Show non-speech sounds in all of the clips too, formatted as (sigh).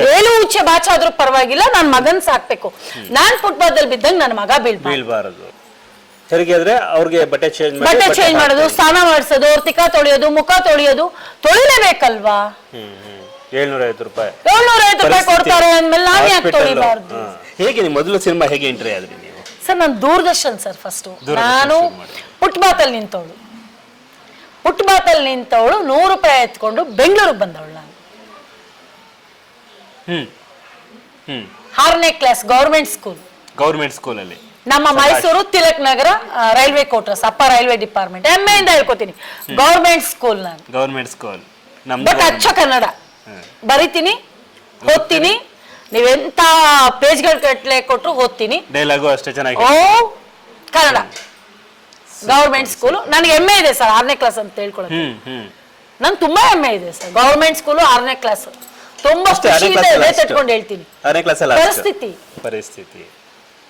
ಏಳು ಉಚ್ಚೆ ಬಾಚಾದ್ರೂ ಪರವಾಗಿಲ್ಲ ನಾನ್ ಮಗನ್ ಸಾಕ್ಬೇಕು. ನಾನ್ ಫುಟ್ಬಾಲ್ ಬಿದ್ದಂಗ್ ನನ್ನ ಮಗ ಬೀಳ್ಬಾರ್ದು. ಬೀಳ್ಬಾರದು. ತೆರಿಗೆ ಆದ್ರೆ ಅವ್ರಿಗೆ ಬಟ್ಟೆ ಚೇಂಜ್ ಬಟ್ಟೆ ಚೇಂಜ್ ಮಾಡೋದು ಸ್ನಾನ ಮಾಡಿಸೋದು ಅವ್ರ ತಿಕ್ಕ ತೊಳೆಯೋದು ಮುಖ ತೊಳೆಯೋದು ತೊಳಿಲೇಬೇಕಲ್ವಾ? ಏಳ್ನೂರ ಐವತ್ತು ರೂಪಾಯಿ. ಏಳ್ನೂರ ಐವತ್ತು ರೂಪಾಯಿ ಕೊಡ್ತಾರೆ ಅಂದ್ಮೇಲೆ ನಾನ್ ಯಾಕೆ. ತೊಳಿಬಾರ್ದು. ಹೇಗೆ ನೀವು ಮೊದಲು ಸಿನಿಮಾ ಹೇಗೆ ಎಂಟ್ರಿ ಆದ್ರಿ ನೀವು? ಸರ್ ನಾನು ದೂರದರ್ಶನ್ ಸರ್ ಫಸ್ಟ್ ನಾನು ಅಲ್ಲಿ. ಪುಟ್ಬಾತಲ್ಲಿ ನಿಂತವಳು. ಅಲ್ಲಿ ನಿಂತವಳು ನೂರು ರೂಪಾಯಿ ಎತ್ಕೊಂಡು ಬೆಂಗಳೂರಿಗೆ ಬಂದವಳು. ಹ್ಮ್. ಹ್ಮ್. ಆರನೇ ಕ್ಲಾಸ್ ಗೌರ್ಮೆಂಟ್ ಸ್ಕೂಲ್ ಗೌರ್ಮೆಂಟ್ ಸ್ಕೂಲಲ್ಲಿ ನಮ್ಮ ಮೈಸೂರು ತಿಲಕ್ ನಗರ ರೈಲ್ವೆ ಕ್ವಾರ್ಟರ್ಸ್ ಅಪ್ಪ ರೈಲ್ವೆ ಡಿಪಾರ್ಟ್ಮೆಂಟ್ ಹೆಮ್ಮೆಯಿಂದ ಹೇಳ್ಕೊತೀನಿ. ಗೌರ್ಮೆಂಟ್ ಸ್ಕೂಲ್ ನಾನು. ಗೌರ್ಮೆಂಟ್ ಸ್ಕೂಲ್ ನಮ್ದು ಬಟ್ ಅಚ್ಚ ಕನ್ನಡ. ಬರಿತೀನಿ ಓದ್ತೀನಿ. ನೀವೆಂತ ಪೇಜ್ಗಳ ಕಟ್ಲೆ ಕೊಟ್ಟರು ಓದ್ತೀನಿ. ಡೈಲಾಗು ಅಷ್ಟೇ ಚೆನ್ನಾಗಿ ಓ ಕನ್ನಡ. ಗೌರ್ಮೆಂಟ್ ಸ್ಕೂಲು ನನಗೆ ಹೆಮ್ಮೆ ಇದೆ ಸರ್ ಆರನೇ ಕ್ಲಾಸ್ ಅಂತ ಹೇಳ್ಕೊಳ್ಳೋದು ಹ್ಮ್ ತುಂಬಾ ಹೆಮ್ಮೆ ಇದೆ ಸರ್. ಗೌರ್ಮೆಂಟ್ ಸ್ಕೂಲು ಆರನೇ ಕ್ಲಾಸ್ ತುಂಬಾ ಅಷ್ಟೇ, ಆರನೇ ಖುಷಿಯಿಂದ class ಅಲ್ಲ ಎದೆ ಅಷ್ಟು. ತಟ್ಕೊಂಡು ಹೇಳ್ತೀನಿ. ಆರನೇ ಕ್ಲಾಸ್ ಅಲ್ಲ ಪರಿಸ್ಥಿತಿ. ಪರಿಸ್ಥಿತಿ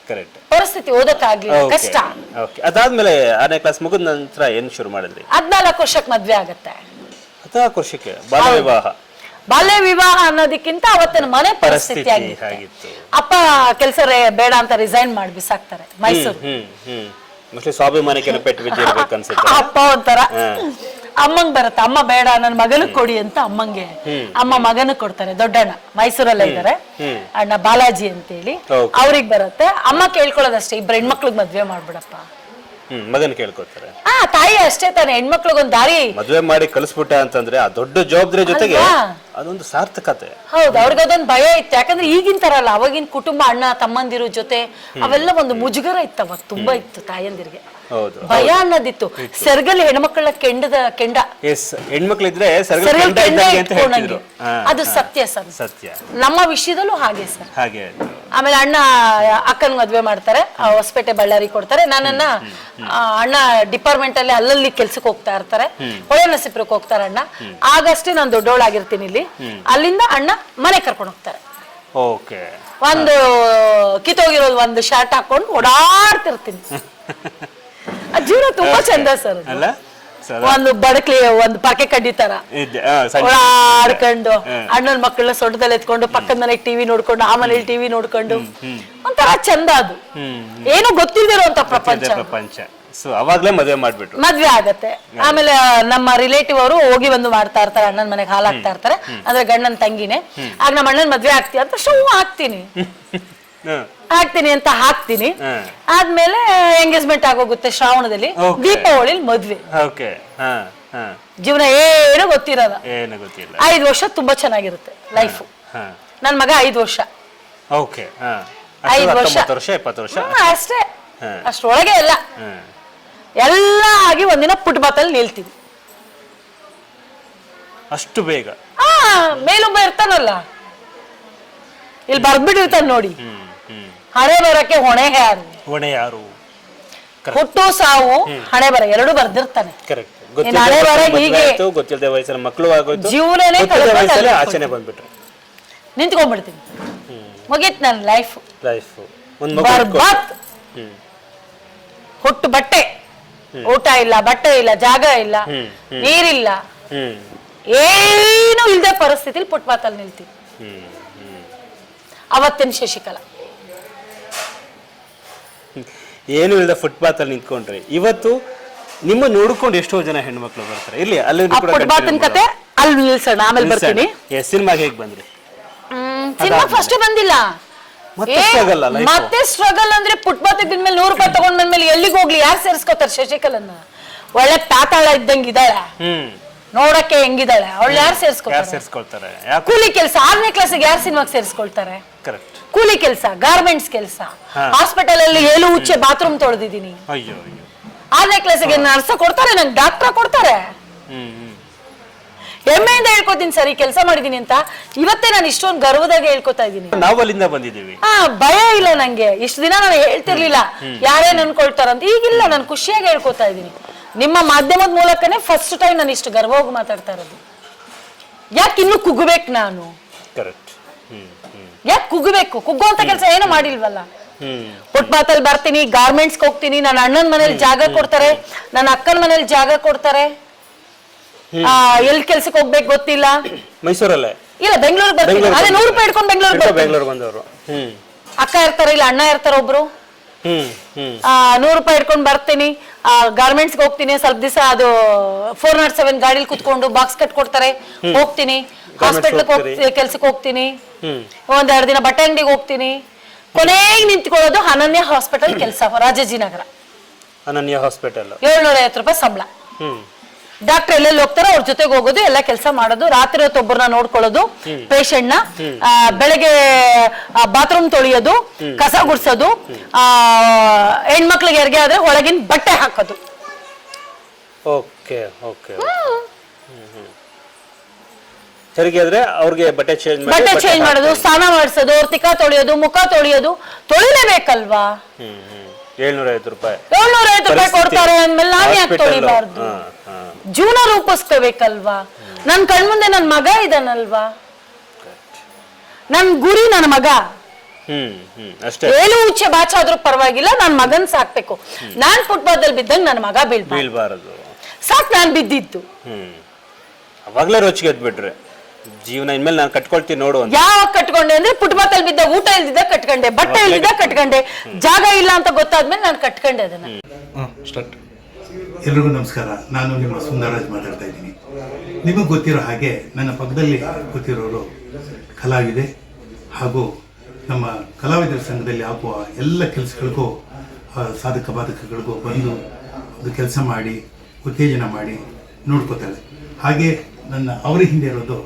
ಕರೆಕ್ಟ್ ಪರಿಸ್ಥಿತಿ ಓದಕ್ಕಾಗ್ಲಿಲ್ಲ ಕಷ್ಟ. ಓಕೆ ಅದಾದ್ಮೇಲೆ ಆರನೇ ಕ್ಲಾಸ್ ಮುಗಿದ ನಂತರ ಏನ್ ಶುರು ಮಾಡಿದ್ರಿ? ಹದ್ನಾಲ್ಕು ವರ್ಷಕ್ಕೆ ಮದ್ವೆ ಆಗತ್ತೆ. ಹದಿನಾಲ್ಕು ವರ್ಷಕ್ಕೆ ಬಾಲ್ಯ ವಿವಾಹ. ಬಾಲ್ಯ ವಿವಾಹ ಅನ್ನೋದಕ್ಕಿಂತ ಅವತ್ತಿನ ಮನೆ ಪರಿಸ್ಥಿತಿ ಪರಿಸ್ಥಿತಿ ಆಗಿತ್ತು ಆಗಿತ್ತು. ಅಪ್ಪ ಕೆಲಸ ಬೇಡ ಅಂತ ರಿಸೈನ್ ಮಾಡಿ ಬಿಸಾಕ್ತಾರೆ ಮೈಸೂರು. ಹ್ಮ್ ಹ್ಮ್ ಮೋಸ್ಟ್ಲಿ ಸ್ವಾಭಿಮಾನಕ್ಕೆ ಪೆಟ್ಟು ಬಿದ್ದಿರ್ಬೇಕು ಅನ್ಸುತ್ತೆ ಅಪ್ಪ ಒಂಥರ. ಅಮ್ಮಂಗ್ ಬರುತ್ತೆ. ಅಮ್ಮ ಬೇಡ ನನ್ನ ಮಗನಿಗೆ ಕೊಡಿ ಅಂತ ಅಮ್ಮಂಗೆ ಅಮ್ಮ ಮಗನ ಕೊಡ್ತಾರೆ. ದೊಡ್ಡಣ್ಣ ಮೈಸೂರಲ್ಲೇ ಇದ್ದಾರೆ ಅಣ್ಣ ಬಾಲಾಜಿ ಅಂತ ಹೇಳಿ ಅವ್ರಿಗೆ ಬರುತ್ತೆ. ಅಮ್ಮ ಕೇಳ್ಕೊಳ್ಳೋದಷ್ಟೇ. ಇಬ್ಬರು ಹೆಣ್ಮಕ್ಳಿಗೆ ಮದ್ವೆ ಮಾಡ್ಬಿಡಪ್ಪ. ಮಗನ್ ಕೇಳ್ಕೊತಾರೆ ಆ ತಾಯಿ ಅಷ್ಟೇ ತಾನೆ. ಹೆಣ್ಮಕ್ಳಿಗೊಂದ್ ದಾರಿ. ಮದ್ವೆ ಮಾಡಿ ಕಳಿಸ್ಬಿಟ್ಟ ಅಂತಂದ್ರೆ ಆ ದೊಡ್ಡ ಜವಾಬ್ದಾರಿ ಜೊತೆಗೆ? ಅದೊಂದು ಸಾರ್ಥಕತೆ. ಹೌದು ಅವ್ರಿಗೆ ಅದೊಂದು ಭಯ ಇತ್ತು. ಯಾಕಂದ್ರೆ ಈಗಿನ ತರ ಅಲ್ಲ. ಅವಾಗಿನ ಕುಟುಂಬ ಅಣ್ಣ ತಮ್ಮಂದಿರು ಜೊತೆ ಅವೆಲ್ಲ ಒಂದು ಮುಜುಗರ ಇತ್ತು ಅವಾಗ ತುಂಬಾ ಇತ್ತು ತಾಯಂದಿರಿಗೆ. ಭಯ ಅನ್ನೋದಿತ್ತು. ಸರ್ಗಲ್ ಹೆಣ್ಮಕ್ಳ ಕೆಂಡದ ಕೆಂಡ. ಎಸ್ ಹೆಣ್ಮಕ್ಳಿದ್ರೆ ಸರ್ಗಲ್ ಸೆರ್ಗಲ್ ಕೆಂಡ ಕೆಂಡ ಅಂತ ಇಟ್ಕೊಂಡಂಗೆ. ಹೇಳ್ತಿದ್ರು. ಅದು ಸತ್ಯ ಸರ್. ಸತ್ಯ. ನಮ್ಮ ವಿಷಯದಲ್ಲೂ ಹಾಗೆ ಸರ್. ಹಾಗೆ. ಆಮೇಲೆ ಅಣ್ಣ ಅಕ್ಕನ ಮದ್ವೆ ಮಾಡ್ತಾರೆ. ಹೊಸಪೇಟೆ ಬಳ್ಳಾರಿ ಕೊಡ್ತಾರೆ. ನನ್ನನ್ನ ಅಣ್ಣ ಡಿಪಾರ್ಟ್ಮೆಂಟ್ ಅಲ್ಲಿ ಅಲ್ಲಲ್ಲಿ ಕೆಲ್ಸಕ್ಕೆ ಹೋಗ್ತಾ ಇರ್ತಾರೆ. ಹೊಳೆ ನಸೀಪುರಕ್ಕೆ ಹೋಗ್ತಾರೆ ಅಣ್ಣ. ಆಗಷ್ಟೇ ನಾನು ದೊಡ್ಡವಳಾಗಿರ್ತೀನಿ ಇಲ್ಲಿ. ಅಲ್ಲಿಂದ ಅಣ್ಣ ಮನೆ ಕರ್ಕೊಂಡು ಹೋಗ್ತಾರೆ. ಓಕೆ. ಒಂದು ಕಿತ್ತೋಗಿರೋದು ಒಂದು ಶರ್ಟ್ ಹಾಕೊಂಡು ಓಡಾಡ್ತಿರ್ತೀನಿ. (laughs) ಜೀವನ ತುಂಬಾ ಚಂದ ಸರ್ ಅಲ್ಲ? ಒಂದು ಬಡಕ್ಲಿ ಒಂದು ಪರ್ಕೆ ಕಡ್ಡಿ ಆಡ್ಕೊಂಡು. ಅಣ್ಣನ ಮಕ್ಕಳನ್ನ ಸೊಂಟದಲ್ಲಿ ಎತ್ಕೊಂಡು ಪಕ್ಕದ ಮನೆಗೆ ಟಿವಿ ನೋಡ್ಕೊಂಡು ಆ ಮನೇಲಿ ಟಿವಿ ನೋಡ್ಕೊಂಡು ಒಂಥರ ಚಂದ ಅದು. ಏನು ಗೊತ್ತಿಲ್ದಿರೋಂತ ಪ್ರಪಂಚ. ಪ್ರಪಂಚ. ಸೊ ಅವಾಗ್ಲೇ ಮದುವೆ ಮಾಡ್ಬಿಟ್ರು. ಮದ್ವೆ ಆಗತ್ತೆ. ಆಮೇಲೆ ನಮ್ಮ ರಿಲೇಟಿವ್ ಅವರು ಹೋಗಿ ಬಂದು ಮಾಡ್ತಾ ಇರ್ತಾರೆ ಅಣ್ಣನ ಮನೆಗೆ ಹಾಲು ಹಾಕ್ತಾ ಇರ್ತಾರೆ. ಅಂದ್ರೆ ಗಂಡನ ತಂಗಿನೇ. ಆಗ ನಮ್ಮ ಅಣ್ಣನ ಮದ್ವೆ ಆಗ್ತೀಯ ಅಂತ ಶೂ ಹಾಕ್ತೀನಿ ಹಾಕ್ತೀನಿ ಅಂತ ಹಾಕ್ತೀನಿ. ಆದ್ಮೇಲೆ ಎಂಗೇಜ್ಮೆಂಟ್ ಆಗೋಗುತ್ತೆ ಶ್ರಾವಣದಲ್ಲಿ. Okay. ದೀಪಾವಳಿಲಿ ಮದ್ವೆ. ಓಕೆ ಹಾ ಹಾ. ಜೀವನ ಏನು ಗೊತ್ತಿರಲ್ಲ. ಏನು ಗೊತ್ತಿಲ್ಲ. ಐದು ವರ್ಷ ತುಂಬಾ ಚೆನ್ನಾಗಿರುತ್ತೆ ಲೈಫ್ ಹಾ. ನನ್ ಮಗ ಐದು ವರ್ಷ. ಓಕೆ ಹಾ. ಐದು ವರ್ಷ. ಹತ್ತೊಂಬತ್ತು ವರ್ಷ ಇಪ್ಪತ್ತು ವರ್ಷ? ಹ್ಮ್, ಅಷ್ಟೇ. ಅಷ್ಟೊಳಗೆ ಅಷ್ಟ್ರೊಳಗೆ ಎಲ್ಲ ಎಲ್ಲ ಆಗಿ ಒಂದಿನ ಫುಟ್ಬಾತಲ್ಲಿ ನಿಲ್ತೀವಿ ಅಷ್ಟು ಬೇಗ? ಆ ಮೇಲೊಬ್ಬ ಇರ್ತಾನಲ್ಲ. ಇಲ್ಲಿ ಬರ್ದ್ಬಿಟ್ಟಿರ್ತಾನೆ ನೋಡಿ. ಹ್ಮ್. ಹಣೆ ಬರಕ್ಕೆ ಹೊಣೆ ಯಾರು? ಹೊಣೆ ಯಾರು? ಹುಟ್ಟು ಸಾವು ಹಣೆ ಬರ ಎರಡು ಬರ್ದಿರ್ತಾನೆ. ಕರೆಕ್ಟ್ ಹಣೆ ಬರ ಹೀಗೆ ಗೊತ್ತಿಲ್ಲದೆ ವಯಸ್ಸಿನ ಮಕ್ಕಳು ಆಗೋಯ್ತು ಜೀವನನೇ ಆಚೆನೆ ಬಂದ್ಬಿಟ್ರು. ನಿಂತ್ಕೊಂಡ್ಬಿಡ್ತೀನಿ. ಮುಗೀತ್ ನನ್ನ ಲೈಫ್ ಲೈಫ್ ಒಂದು ಹುಟ್ಟು ಬಟ್ಟೆ. ಊಟ ಇಲ್ಲ ಬಟ್ಟೆ ಇಲ್ಲ ಜಾಗ ಇಲ್ಲ ನೀರಿಲ್ಲ. ಏನು ಇಲ್ಲದೆ ಪರಿಸ್ಥಿತಿಲಿ ಫುಟ್ಪಾತಲ್ಲಿ ಹ್ಮ್. ಅವತ್ತಿನ ಶಶಿಕಲಾ. ಏನು ಇಲ್ಲದ ಫುಟ್ಪಾತ್ ಅಲ್ಲಿ ನಿಂತ್ಕೊಂಡ್ರಿ. ಇವತ್ತು ನಿಮ್ಮ ನೋಡ್ಕೊಂಡು ಎಷ್ಟೋ ಜನ ಹೆಣ್ಮಕ್ಳು ಬರ್ತಾರೆ. ಇಲ್ಲಿ ಅಲ್ಲಿ ಆ ಫುಟ್ಪಾತಿನ ಕತೆ ಅಲ್ಲಿ ನಿಲ್ಸೋಣ ಆಮೇಲೆ ಬರ್ತೀನಿ. ಸಿನಿಮಾಗೆ ಹೇಗೆ ಬಂದ್ರಿ? ಸಿನಿಮಾ ಫಸ್ಟ್ ಬಂದಿಲ್ಲ. ಮತ್ತೆ ಸ್ಟ್ರಗಲ್ ಅಂದ್ರೆ ಫುಟ್ಪಾತ್ ಬಂದ್ಮೇಲೆ ನೂರು ರೂಪಾಯಿ ತಗೊಂಡ್ ಬಂದ್ಮೇಲೆ ಎಲ್ಲಿಗೆ ಹೋಗ್ಲಿ? ಯಾರು ಸೇರಿಸ್ಕೋತಾರೆ ಶಶಿಕಲನ್ನ? ಒಳ್ಳೆ ತಾತಾಳ ಇದ್ದಂಗೆ ಇದ್ದಾಳ. ಹ್ಮ್. ನೋಡಕ್ಕೆ ಹೆಂಗಿದ್ದಾಳೆ? ಅವಳು ಯಾರು ಸೇರಿಸ್ಕೊಳ್ತಾರೆ? ಸೇರಿಸ್ಕೊಳ್ತಾರೆ ಸೇರ್ಸ್ಕೊಳ್ತಾರೆ? ಯಾಕೆ? ಕೂಲಿ ಕೆಲಸ ಆರನೇ ಕ್ಲಾಸ್ಗೆ ಯಾರು ಸಿನಿಮಾಗೆ ಸೇರಿಸ್ಕೊಳ್ತಾರೆ? ಕರೆಕ್ಟ್ ಕೂಲಿ ಕೆಲಸ ಗಾರ್ಮೆಂಟ್ಸ್ ಕೆಲಸ. ಹಾ. ಹಾಸ್ಪಿಟಲ್ ಅಲ್ಲಿ ಏಳು ಉಚ್ಚೆ ಬಾತ್ರೂಮ್ ತೊಳೆದಿದ್ದೀನಿ. ಅಯ್ಯೋ ಅಯ್ಯೋ. ಆರನೇ ಕ್ಲಾಸಿಗೆ ನರ್ಸ ಕೊಡ್ತಾರೆ ನಂಗೆ ಡಾಕ್ಟರ್ ಕೊಡ್ತಾರೆ. ಹ್ಮ್ ಹ್ಮ್. ಹೆಮ್ಮೆಯಿಂದ ಹೇಳ್ಕೊತೀನಿ ಸರಿ ಕೆಲಸ ಮಾಡಿದೀನಿ ಅಂತ. ಇವತ್ತೇ ನಾನು ಇಷ್ಟೊಂದು ಗರ್ವದಾಗ ಹೇಳ್ಕೊತಾ ಇದ್ದೀನಿ ನಾವು ಅಲ್ಲಿಂದ ಬಂದಿದ್ದೀವಿ. ಹಾ ಭಯ ಇಲ್ಲ ನಂಗೆ. ಇಷ್ಟು ದಿನ ನಾನು ಹೇಳ್ತಿರ್ಲಿಲ್ಲ. ಯಾರೇನ್ ಅನ್ಕೊಳ್ತಾರಂತ. ಈಗಿಲ್ಲ ನಾನು ಖುಷಿಯಾಗಿ ಹೇಳ್ಕೊತಾ ಇದ್ದೀನಿ ನಿಮ್ಮ ಮಾಧ್ಯಮದ ಮೂಲಕನೇ ಫಸ್ಟ್ ಟೈಮ್ ನಾನು ಇಷ್ಟು ಗರ್ವವಾಗಿ ಮಾತಾಡ್ತಾ ಇರೋದು. ಯಾಕೆ ಇನ್ನು ಕುಗ್ಬೇಕು ನಾನು? ಕರೆಕ್ಟ್ ಯಾಕೆ ಕುಗ್ಬೇಕು? ಕುಗ್ಗುವಂತ ಕೆಲಸ ಏನು ಮಾಡಿಲ್ವಲ್ಲ? ಫುಟ್ಪಾತ್ ಅಲ್ಲಿ ಬರ್ತೀನಿ ಗಾರ್ಮೆಂಟ್ಸ್ ಹೋಗ್ತೀನಿ ನನ್ನ ಅಣ್ಣನ ಮನೇಲಿ ಜಾಗ ಕೊಡ್ತಾರೆ ನನ್ನ ಅಕ್ಕನ ಮನೇಲಿ ಜಾಗ ಕೊಡ್ತಾರೆ. ಆ, ಎಲ್ ಕೆಲ್ಸಕ್ಕೆ ಹೋಗ್ಬೇಕು ಗೊತ್ತಿಲ್ಲ. ಮೈಸೂರಲ್ಲೇ? ಇಲ್ಲ ಬೆಂಗಳೂರಿಗೆ ಬರ್ತೀನಿ. ಅದೇ ನೂರು ರೂಪಾಯಿ ಇಟ್ಕೊಂಡು ಬೆಂಗಳೂರಿಗೆ ಬೆಂಗಳೂರು ಬಂದವರು. ಹ್ಮ್. ಅಕ್ಕ ಇರ್ತಾರೆ ಇಲ್ಲ ಅಣ್ಣ ಇರ್ತಾರೆ ಒಬ್ರು. ನೂರು ರೂಪಾಯಿ ಇಟ್ಕೊಂಡು ಬರ್ತೀನಿ. ಗಾರ್ಮೆಂಟ್ಸ್ಗೆ ಹೋಗ್ತೀನಿ ಸ್ವಲ್ಪ ದಿವಸ ಅದು ಫೋರ್ ನಾಟ್ ಸೆವೆನ್ ಗಾಡಿಲಿ ಕುತ್ಕೊಂಡು ಬಾಕ್ಸ್ ಕಟ್ ಕೊಡ್ತಾರೆ ಹೋಗ್ತೀನಿ. ಹಾಸ್ಪಿಟ್ಲ್ ಕೆಲ್ಸಕ್ಕೆ ಹೋಗ್ತೀನಿ. ಒಂದೆರಡು ದಿನ ಬಟ್ಟೆ ಅಂಗಡಿಗೆ ಹೋಗ್ತೀನಿ. ಕೊನೆಗೆ ನಿಂತ್ಕೊಳ್ಳೋದು ಅನನ್ಯ ಹಾಸ್ಪಿಟಲ್ ಕೆಲಸ ರಾಜಾಜಿನಗರ. ಅನನ್ಯ ಹಾಸ್ಪಿಟಲ್ ಏಳ್ನೂರ ಐವತ್ತು ರೂಪಾಯಿ ಸಂಬಳ. ಡಾಕ್ಟರ್ ಎಲ್ಲೆಲ್ಲಿ ಹೋಗ್ತಾರೋ ಅವ್ರ ಜೊತೆಗೆ ಹೋಗೋದು ಎಲ್ಲ ಕೆಲಸ ಮಾಡೋದು. ರಾತ್ರಿ ಹೊತ್ತು ಒಬ್ಬರನ್ನ ನೋಡ್ಕೊಳ್ಳೋದು ಪೇಷಂಟ್ನ ಬೆಳಗ್ಗೆ ಬಾತ್ರೂಮ್ ತೊಳೆಯೋದು ಕಸ ಗುಡ್ಸೋದು ಆ, ಹೆಣ್ಮಕ್ಳಿಗೆ ಹೆರಿಗೆ ಆದ್ರೆ ಒಳಗಿನ ಬಟ್ಟೆ ಹಾಕೋದು. ಓಕೆ ಓಕೆ ಸರಿಗೆ ಆದ್ರೆ ಅವ್ರಿಗೆ ಬಟ್ಟೆ ಚೇಂಜ್ ಮಾಡಿ ಬಟ್ಟೆ ಚೇಂಜ್ ಮಾಡೋದು ಸ್ನಾನ ಮಾಡಿಸೋದು ಅವ್ರ ತಿಕ್ಕ ತೊಳೆಯೋದು ಮುಖ ತೊಳೆಯೋದು ತೊಳಿಲೇಬೇಕಲ್ವಾ? ಹ್ಮ್ ಹ್ಮ್. ಏಳ್ನೂರ ಐವತ್ತು ರೂಪಾಯಿ. ಏಳ್ನೂರ ಐವತ್ತು ರೂಪಾಯಿ. ಕೊಡ್ತಾರೆ ಅಂದ್ಮೇಲೆ ನಾವ್ ಯಾಕೆ. ತೊಳಿಬಾರ್ದು. ಜೀವನ ರೂಪಿಸ್ಕೋಬೇಕಲ್ವಾ? ನನ್ ಕಣ್ಮುಂದೆ ನನ್ ಮಗ ಇದಾನಲ್ವಾ? ನನ್ ಗುರಿ ನನ್ನ ಮಗ. ಹ್ಮ್ ಹ್ಮ್ ಅಷ್ಟೇ. ಏನು ಉಚ್ಚೆ ಬಾಚಾದ್ರೂ ಪರವಾಗಿಲ್ಲ ನನ್ ಮಗನ್ ಸಾಕ್ಬೇಕು. ನಾನ್ ಫುಟ್ಬಾಲ್ ಬಿದ್ದಂಗ್ ನನ್ ಮಗ ಬೀಳ್ಬಾರ್ದು. ಬೀಳ್ಬಾರದು. ಸಾಕ್ ನಾನ್ ಬಿದ್ದಿದ್ದು. ಹ್ಮ್. ಅವಾಗ್ಲೇ ರೋಚಿಗೆ ಎದ್ಬಿಟ್ರೆ ಜೀವನ ಇನ್ಮೇಲೆ ನಾನು ಕಟ್ಕೊಳ್ತೀನಿ ನೋಡು ಅಂತ. ಯಾವಾಗ ಕಟ್ಕೊಂಡೆ ಅಂದ್ರೆ ಪುಟ್ಬಾತಲ್ಲಿ ಬಿದ್ದ ಊಟ ಇಲ್ದಿದ್ದ ಕಟ್ಕೊಂಡೆ ಬಟ್ಟೆ ಇಲ್ದಿದ್ದ ಕಟ್ಕೊಂಡೆ ಜಾಗ ಇಲ್ಲ ಅಂತ ಗೊತ್ತಾದ್ಮೇಲೆ ನಾನು ಕಟ್ಕೊಂಡೆ ಅದನ್ನ. ಸ್ಟಾರ್ಟ್ ಎಲ್ರಿಗೂ ನಮಸ್ಕಾರ. ನಾನು ನಿಮ್ಮ ಸುಂದರರಾಜ್ ಮಾತಾಡ್ತಾ ಇದ್ದೀನಿ. ನಿಮಗೆ ಗೊತ್ತಿರೋ ಹಾಗೆ ನನ್ನ ಪಕ್ಕದಲ್ಲಿ ಗೊತ್ತಿರೋರು ಕಲಾವಿದೆ ಹಾಗೂ ನಮ್ಮ ಕಲಾವಿದರ ಸಂಘದಲ್ಲಿ ಆಗುವ ಎಲ್ಲ ಕೆಲಸಗಳಿಗೂ ಸಾಧಕ ಬಾಧಕಗಳಿಗೂ ಬಂದು ಒಂದು ಕೆಲಸ ಮಾಡಿ ಉತ್ತೇಜನ ಮಾಡಿ ನೋಡ್ಕೋತಾಳೆ ಹಾಗೆ ನನ್ನ ಅವರ ಹಿಂದೆ ಇರೋದು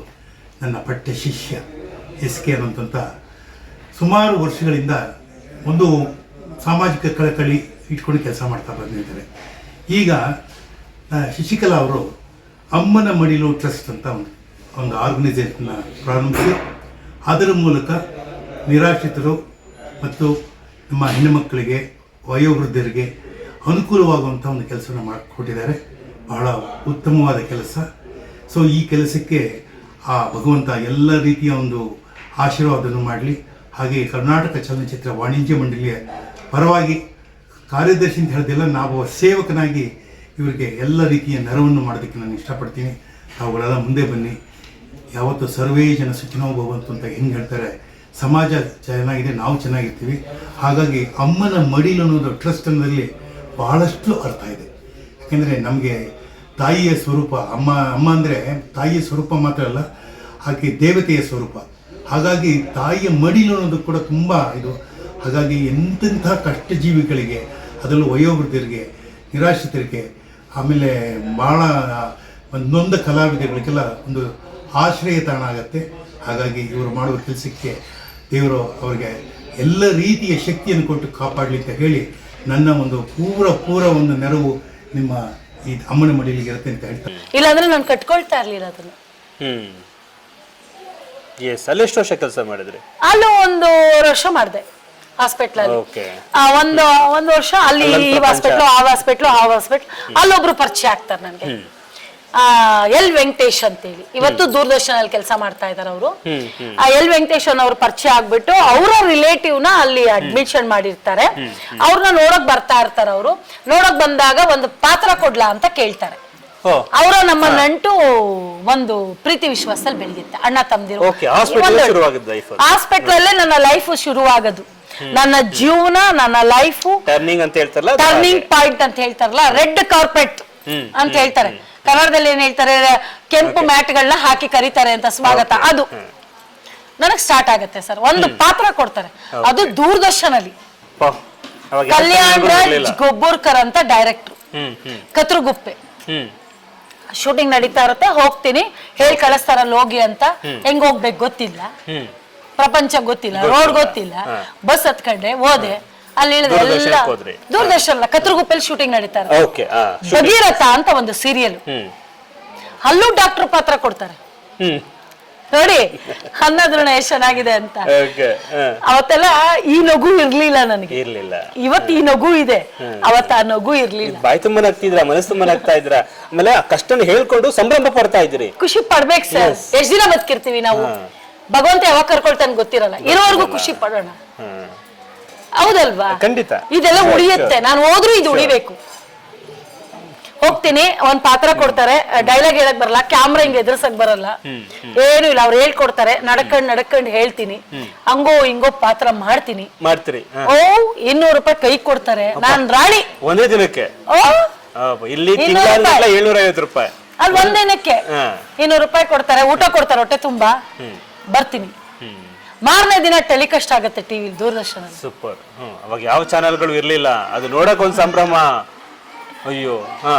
ನನ್ನ ಪಠ್ಯ ಶಿಷ್ಯ ಎಸ್ ಕೆ ಅನ್ನುವಂಥ ಸುಮಾರು ವರ್ಷಗಳಿಂದ ಒಂದು ಸಾಮಾಜಿಕ ಕಳಕಳಿ ಇಟ್ಕೊಂಡು ಕೆಲಸ ಮಾಡ್ತಾ ಬಂದಿದ್ದಾರೆ. ಈಗ ಶಶಿಕಲಾ ಅವರು ಅಮ್ಮನ ಮಡಿಲು ಟ್ರಸ್ಟ್ ಅಂತ ಒಂದು ಒಂದು ಆರ್ಗನೈಸೇಷನ್ನ ಪ್ರಾರಂಭಿಸಿ, ಅದರ ಮೂಲಕ ನಿರಾಶ್ರಿತರು ಮತ್ತು ನಮ್ಮ ಹೆಣ್ಣುಮಕ್ಕಳಿಗೆ ವಯೋವೃದ್ಧರಿಗೆ ಅನುಕೂಲವಾಗುವಂಥ ಒಂದು ಕೆಲಸವನ್ನು ಮಾಡಿಕೊಟ್ಟಿದ್ದಾರೆ. ಬಹಳ ಉತ್ತಮವಾದ ಕೆಲಸ. ಸೊ ಈ ಕೆಲಸಕ್ಕೆ ಆ ಭಗವಂತ ಎಲ್ಲ ರೀತಿಯ ಒಂದು ಆಶೀರ್ವಾದವನ್ನು ಮಾಡಲಿ. ಹಾಗೆ ಕರ್ನಾಟಕ ಚಲನಚಿತ್ರ ವಾಣಿಜ್ಯ ಮಂಡಳಿಯ ಪರವಾಗಿ ಕಾರ್ಯದರ್ಶಿ ಅಂತ ಹೇಳ್ದೆಲ್ಲ ನಾವು ಸೇವಕನಾಗಿ ಇವರಿಗೆ ಎಲ್ಲ ರೀತಿಯ ನೆರವನ್ನು ಮಾಡೋದಕ್ಕೆ ನಾನು ಇಷ್ಟಪಡ್ತೀನಿ. ತಾವುಗಳೆಲ್ಲ ಮುಂದೆ ಬನ್ನಿ. ಯಾವತ್ತು ಸರ್ವೇ ಜನ ಸುಖಿನೋ ಭವಂತು ಅಂತ ಹೆಂಗೆ ಹೇಳ್ತಾರೆ. ಸಮಾಜ ಚೆನ್ನಾಗಿದೆ, ನಾವು ಚೆನ್ನಾಗಿರ್ತೀವಿ. ಹಾಗಾಗಿ ಅಮ್ಮನ ಮಡಿಲು ಅನ್ನೋದು ಟ್ರಸ್ಟ್ ಅನ್ನೋದಲ್ಲಿ ಬಹಳಷ್ಟು ಅರ್ಥ ಇದೆ. ಯಾಕೆಂದರೆ ನಮಗೆ ತಾಯಿಯ ಸ್ವರೂಪ, ಅಮ್ಮ ಅಮ್ಮ ಅಂದರೆ ತಾಯಿಯ ಸ್ವರೂಪ ಮಾತ್ರ ಅಲ್ಲ, ಹಾಗೆ ದೇವತೆಯ ಸ್ವರೂಪ. ಹಾಗಾಗಿ ತಾಯಿಯ ಮಡಿಲು ಅನ್ನೋದು ಕೂಡ ತುಂಬ ಇದು. ಹಾಗಾಗಿ ಎಂತೆಂಥ ಕಷ್ಟ ಜೀವಿಗಳಿಗೆ ಅದರಲ್ಲೂ ವಯೋವೃದ್ಧರಿಗೆ, ನಿರಾಶ್ರಿತರಿಗೆ, ಆಮೇಲೆ ಭಾಳ ಒಂದು ನೊಂದ ಒಂದು ಆಶ್ರಯ ತಾಣ ಆಗುತ್ತೆ. ಹಾಗಾಗಿ ಇವರು ಮಾಡುವ ಕೆಲಸಕ್ಕೆ ದೇವರು ಅವರಿಗೆ ಎಲ್ಲ ರೀತಿಯ ಶಕ್ತಿಯನ್ನು ಕೊಟ್ಟು ಕಾಪಾಡಲಿ ಅಂತ ಹೇಳಿ ನನ್ನ ಒಂದು ಪೂರ ಪೂರ ಒಂದು ನೆರವು ನಿಮ್ಮ ಈ ಅಮ್ಮನ ಮಡಿಲಿಗೆ ಇರುತ್ತೆ ಅಂತ ಹೇಳ್ತಾರೆ. ಇಲ್ಲಾಂದ್ರೆ ನಾನು ಕಟ್ಕೊಳ್ತಾ ಇರ್ಲಿಲ್ಲ ಅದನ್ನ. ಹ್ಮ್. ಎಸ್ ಅಲ್ಲಿ ಎಷ್ಟು ವರ್ಷ ಕೆಲಸ ಮಾಡಿದ್ರಿ? ಅಲ್ಲೂ ಒಂದು ವರ್ಷ ಮಾಡಿದೆ ಹಾಸ್ಪಿಟ್ಲ್ ಅಲ್ಲಿ ಓಕೆ ಆ, ಒಂದು ಒಂದು ವರ್ಷ ಅಲ್ಲಿ ಈ. ಹಾಸ್ಪಿಟ್ಲು ಆ ಹಾಸ್ಪಿಟ್ಲು ಆ ಹಾಸ್ಪಿಟ್ಲ್ ಅಲ್ಲೊಬ್ರು ಪರಿಚಯ ಆಗ್ತಾರೆ ನನಗೆ. ಎಲ್ ವೆಂಕಟೇಶ್ ಅಂತೇಳಿ. ಇವತ್ತು ದೂರದರ್ಶನಲ್ಲಿ ಕೆಲಸ ಮಾಡ್ತಾ ಇದಾರೆ ಅವರು. ಆ ಎಲ್ ವೆಂಕಟೇಶ್ ಅವ್ರ ಪರಿಚಯ ಆಗ್ಬಿಟ್ಟು ಅವರ ರಿಲೇಟಿವ್ನ ಅಲ್ಲಿ ಅಡ್ಮಿಷನ್ ಮಾಡಿರ್ತಾರೆ. ಅವ್ರನ್ನ ನೋಡಕ್ ಬರ್ತಾ ಇರ್ತಾರೆ ಅವರು. ನೋಡಕ್ ಬಂದಾಗ ಒಂದು ಪಾತ್ರ ಕೊಡ್ಲಾ ಅಂತ ಕೇಳ್ತಾರೆ. ಅವರ ನಮ್ಮ ನಂಟು ಒಂದು ಪ್ರೀತಿ ವಿಶ್ವಾಸದಲ್ಲಿ ಬೆಳೆದಿತ್ತೆ ಅಣ್ಣ ತಮ್ದಿರು. ಹಾಸ್ಪಿಟಲ್ ಅಲ್ಲೇ ನನ್ನ ಲೈಫ್ ಶುರುವಾಗದು. ನನ್ನ ಜೀವನ ನನ್ನ ಲೈಫ್ ಟರ್ನಿಂಗ್ ಅಂತ ಹೇಳ್ತಾರಲ್ಲ ಟರ್ನಿಂಗ್ ಪಾಯಿಂಟ್ ಅಂತ ಹೇಳ್ತಾರಲ್ಲ ರೆಡ್ ಕಾರ್ಪೆಟ್ ಅಂತ ಹೇಳ್ತಾರೆ. ಕನ್ನಡದಲ್ಲಿ ಏನ್ ಹೇಳ್ತಾರೆ ಕೆಂಪು ಮ್ಯಾಟ್ಗಳನ್ನ ಹಾಕಿ ಕರೀತಾರೆ ಅಂತ ಸ್ವಾಗತ. ಅದು. ನನಗ್ ಸ್ಟಾರ್ಟ್ ಆಗತ್ತೆ ಸರ್. ಒಂದು ಪಾತ್ರ ಕೊಡ್ತಾರೆ. ಅದು ದೂರದರ್ಶನ ಕಲ್ಯಾಣ್ ರಾಜ್ ಇರ್ಲಿಲ್ಲ. ಗೊಬ್ಬೂರ್ಕರ್ ಅಂತ ಡೈರೆಕ್ಟರ್ ಕತ್ರುಗುಪ್ಪೆ. ಶೂಟಿಂಗ್ ನಡೀತಾ ಇರುತ್ತೆ. ಹೋಗ್ತೀನಿ. ಹೇಳಿ ಕಳಿಸ್ತಾರಲ್ಲ ಹೋಗಿ ಅಂತ. ಹೆಂಗ್ ಹೋಗ್ಬೇಕು ಗೊತ್ತಿಲ್ಲ. ಪ್ರಪಂಚ ಗೊತ್ತಿಲ್ಲ. ರೋಡ್ ಗೊತ್ತಿಲ್ಲ. ಬಸ್ ಹತ್ಕೊಂಡೆ ಹೋದೆ. ಅಲ್ಲಿ ಎಲ್ಲ ಹೋದ್ರಿ? ದೂರದರ್ಶನ ಅಲ್ಲ ಕತ್ರಗುಪ್ಪೆಲ್ ಶೂಟಿಂಗ್ ನಡೀತಾ ಇರುತ್ತೆ ಓಕೆ ಆ ಭಗೀರಥ ಅಂತ ಒಂದು ಸೀರಿಯಲ್ ಹ್ಮ್. ಅಲ್ಲೂ ಡಾಕ್ಟರ್ ಪಾತ್ರ ಕೊಡ್ತಾರೆ. ಹ್ಮ್. ನೋಡಿ ಅನ್ನೋದ್ರಣ ಎಷ್ಟು ಚೆನ್ನಾಗಿದೆ ಅಂತ. ಓಕೆ ಅವತ್ತೆಲ್ಲ ಈ ನಗು ಇರ್ಲಿಲ್ಲ ನನಗೆ. ಇರ್ಲಿಲ್ಲ. ಇವತ್ತು ಈ ನಗು ಇದೆ. ಅವತ್ತ ಆ ನಗು ಇರ್ಲಿಲ್ಲ. ಬಾಯಿ ತುಂಬಾ ಆಗ್ತಿದ್ರ ಮನಸ್ಸು ತುಂಬಾ ಆಗ್ತಾ ಇದ್ರ? ಆಮೇಲೆ ಆ ಕಷ್ಟನ ಹೇಳ್ಕೊಂಡು ಸಂಭ್ರಮ ಪಡ್ತಾ ಇದ್ರಿ. ಖುಷಿ ಪಡ್ಬೇಕು ಸರ್. ಎಷ್ಟ್ ದಿನ ಬದುಕಿರ್ತೀವಿ ನಾವು? ಭಗವಂತ ಯಾವಾಗ ಕರ್ಕೊಳ್ತಾನೆ ಗೊತ್ತಿರಲ್ಲ. ಇರೋವರೆಗೂ ಖುಷಿ ಪಡೋಣ. ಹ್ಮ್. ಹೌದಲ್ವಾ? ಖಂಡಿತ. ಇದೆಲ್ಲ ಉಳಿಯುತ್ತೆ. ನಾನು ಹೋದ್ರೂ ಇದು ಉಳಿಬೇಕು. ಹೋಗ್ತೀನಿ ಒಂದ್ ಪಾತ್ರ ಕೊಡ್ತಾರೆ. ಡೈಲಾಗ್ ಹೇಳಕ್ ಬರಲ್ಲ ಕ್ಯಾಮ್ರಾ ಹಿಂಗ್ ಎದುರ್ಸಕ್ ಬರಲ್ಲ. ಏನು ಇಲ್ಲ ಅವ್ರು ಹೇಳ್ಕೊಡ್ತಾರೆ. ನಡಕಂಡ್ ನಡ್ಕೊಂಡ್ ಹೇಳ್ತೀನಿ. ಹಂಗೋ ಹಿಂಗೋ ಪಾತ್ರ ಮಾಡ್ತೀನಿ. ಮಾಡ್ತೀರಿ ಓ ಇನ್ನೂರು ರೂಪಾಯಿ ಕೈ ಕೊಡ್ತಾರೆ. ನಾನ್ ರಾಣಿ. ಒಂದೇ ದಿನಕ್ಕೆ? ಓ? ಇಲ್ಲಿ. ಏಳ್ನೂರ ಐವತ್ತು ರೂಪಾಯಿ. ಅಲ್ಲಿ ಒಂದಿನಕ್ಕೆ ಹಾ. ಇನ್ನೂರು ರೂಪಾಯಿ ಕೊಡ್ತಾರೆ. ಊಟ ಕೊಡ್ತಾರೆ ಹೊಟ್ಟೆ ತುಂಬಾ. ಬರ್ತೀನಿ. ಮಾರನೇ ದಿನ ಟೆಲಿಕಾಸ್ಟ್ ಆಗುತ್ತೆ ಟಿವಿ ದೂರದರ್ಶನ ಸೂಪರ್ ಹ್ಮ್, ಅವಾಗ ಯಾವ ಚಾನೆಲ್ಗಳು ಇರ್ಲಿಲ್ಲ. ಅದು ನೋಡಕ್ ಒಂದ್ ಸಂಭ್ರಮ. ಅಯ್ಯೋ, ಹಾ.